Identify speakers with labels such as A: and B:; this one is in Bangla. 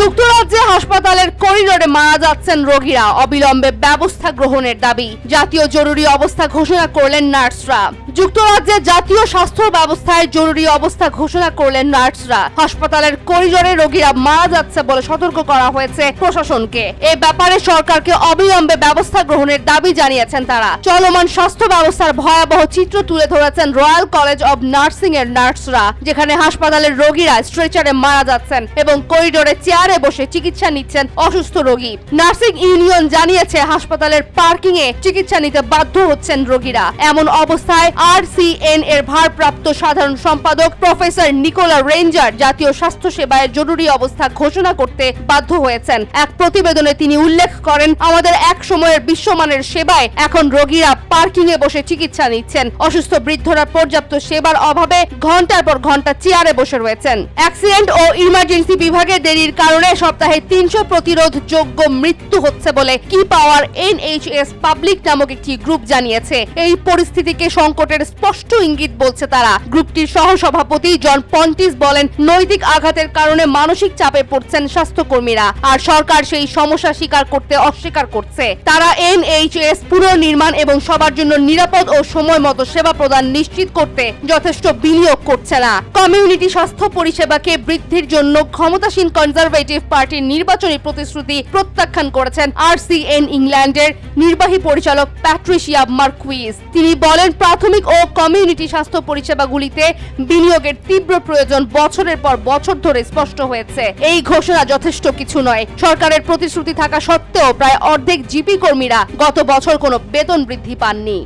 A: যুক্তরাজ্যে হাসপাতালের করিডোরে মারা যাচ্ছেন রোগীরা। অবিলম্বে ব্যবস্থা গ্রহণের দাবি। জাতীয় জরুরি অবস্থা ঘোষণা করলেন নার্সরা। যুক্তরাজ্যে জাতীয় স্বাস্থ্য ব্যবস্থায় জরুরি অবস্থা ঘোষণা করলেন নার্সরা। হাসপাতালের করিডোরে রোগীরা মারা যাচ্ছে বলে সতর্ক করা হয়েছে প্রশাসনকে। এ ব্যাপারে সরকারকে অবিলম্বে ব্যবস্থা গ্রহণের দাবি জানিয়েছেন তারা। চলমান স্বাস্থ্য ব্যবস্থার ভয়াবহ চিত্র তুলে ধরেছেন রয়্যাল কলেজ অব নার্সিং এর নার্সরা, যেখানে হাসপাতালের রোগীরা স্ট্রেচারে মারা যাচ্ছেন এবং করিডোরে চেয়ারে বসে চিকিৎসা নিচ্ছেন অসুস্থ রোগী। নার্সিং ইউনিয়ন জানিয়েছে, হাসপাতালের পার্কিং এ চিকিৎসা নিতে বাধ্য হচ্ছেন রোগীরা। এমন অবস্থায় আরসিএন এর ভারপ্রাপ্ত সাধারণ সম্পাদক প্রফেসর নিকোলা রেঞ্জার জাতীয় স্বাস্থ্য সেবায় জরুরি অবস্থা ঘোষণা করতে বাধ্য হয়েছেন। এক প্রতিবেদনে তিনি উল্লেখ করেন, আমাদের এক সময়ের বিশ্বমানের সেবায় এখন রোগীরা পার্কিং এ বসে চিকিৎসা নিচ্ছেন। অসুস্থ বৃদ্ধরা পর্যাপ্ত সেবার অভাবে ঘণ্টার পর ঘণ্টা চেয়ারে বসে রয়েছেন। অ্যাক্সিডেন্ট ও ইমার্জেন্সি বিভাগে দেরির কারণে সপ্তাহে তিনশো প্রতিরোধ যোগ্য মৃত্যু হচ্ছে বলে কি পাওয়ার এনএইচএস পাবলিক নামক একটি গ্রুপ জানিয়েছে। এই পরিস্থিতিকে সংকটের স্পষ্ট ইঙ্গিত বলছে তারা। গ্রুপটির সহসভাপতি জন পন্টিস বলেন, নৈতিক আঘাতের কারণে মানসিক চাপে পড়ছেন স্বাস্থ্যকর্মীরা, আর সরকার সেই সমস্যা স্বীকার করতে অস্বীকার করছে। তারা এনএইচএস পুনর্নির্মাণ এবং সবার জন্য নিরাপদ ও সময় মতো সেবা প্রদান নিশ্চিত করতে যথেষ্ট বিনিয়োগ করছে না। কমিউনিটি স্বাস্থ্য পরিষেবাকে বৃদ্ধির জন্য ক্ষমতাসীন কনজারভেটিভ পার্টির নির্বাচনী প্রতিশ্রুতি প্রত্যাখ্যান করেছেন আরসিএন ইংল্যান্ডের নির্বাহী পরিচালক প্যাট্রিশিয়া মার্কুইজ তিনি বলেন, প্রাথমিক ও কমিউনিটি স্বাস্থ্য পরিষেবাগুলিতে বিনিয়োগের তীব্র প্রয়োজন বছরের পর বছর ধরে স্পষ্ট হয়েছে। এই ঘোষণা যথেষ্ট কিছু নয়। সরকারের প্রতিশ্রুতি থাকা সত্ত্বেও প্রায় অর্ধেক জিপি কর্মীরা গত বছর কোনো বেতন বৃদ্ধি পাননি।